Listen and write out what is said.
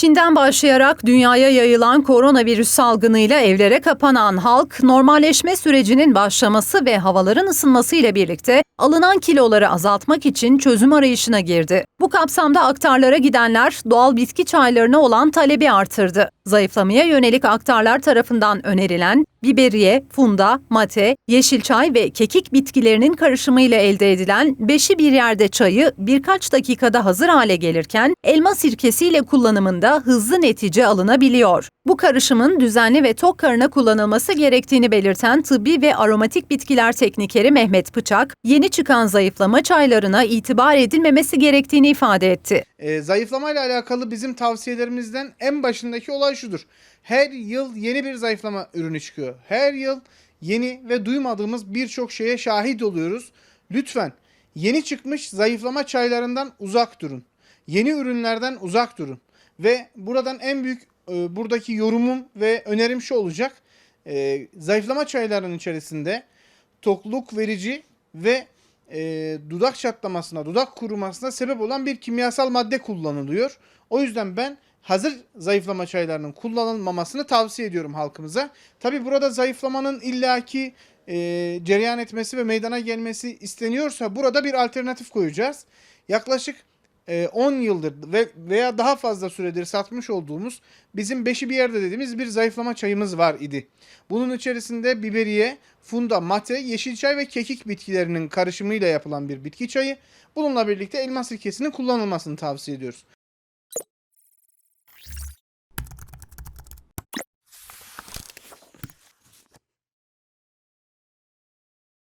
Çin'den başlayarak dünyaya yayılan koronavirüs salgınıyla evlere kapanan halk, normalleşme sürecinin başlaması ve havaların ısınması ile birlikte alınan kiloları azaltmak için çözüm arayışına girdi. Bu kapsamda aktarlara gidenler doğal bitki çaylarına olan talebi artırdı. Zayıflamaya yönelik aktarlar tarafından önerilen biberiye, funda, mate, yeşil çay ve kekik bitkilerinin karışımıyla elde edilen beşi bir yerde çayı birkaç dakikada hazır hale gelirken elma sirkesiyle kullanımında hızlı netice alınabiliyor. Bu karışımın düzenli ve tok karına kullanılması gerektiğini belirten tıbbi ve aromatik bitkiler teknikeri Mehmet Bıçak, yeni çıkan zayıflama çaylarına itibar edilmemesi gerektiğini ifade etti. E, zayıflamayla alakalı bizim tavsiyelerimizden en başındaki olay şudur. Her yıl yeni bir zayıflama ürünü çıkıyor. Her yıl yeni ve duymadığımız birçok şeye şahit oluyoruz. Lütfen yeni çıkmış zayıflama çaylarından uzak durun. Yeni ürünlerden uzak durun. Ve buradan en büyük e, buradaki yorumum ve önerim şu olacak. E, zayıflama çaylarının içerisinde tokluk verici ve e, dudak çatlamasına, dudak kurumasına sebep olan bir kimyasal madde kullanılıyor. O yüzden ben hazır zayıflama çaylarının kullanılmamasını tavsiye ediyorum halkımıza. Tabi burada zayıflamanın illaki e, cereyan etmesi ve meydana gelmesi isteniyorsa burada bir alternatif koyacağız. Yaklaşık 10 yıldır ve veya daha fazla süredir satmış olduğumuz bizim beşi bir yerde dediğimiz bir zayıflama çayımız var idi. Bunun içerisinde biberiye, funda, mate, yeşil çay ve kekik bitkilerinin karışımıyla yapılan bir bitki çayı. Bununla birlikte elma sirkesinin kullanılmasını tavsiye ediyoruz.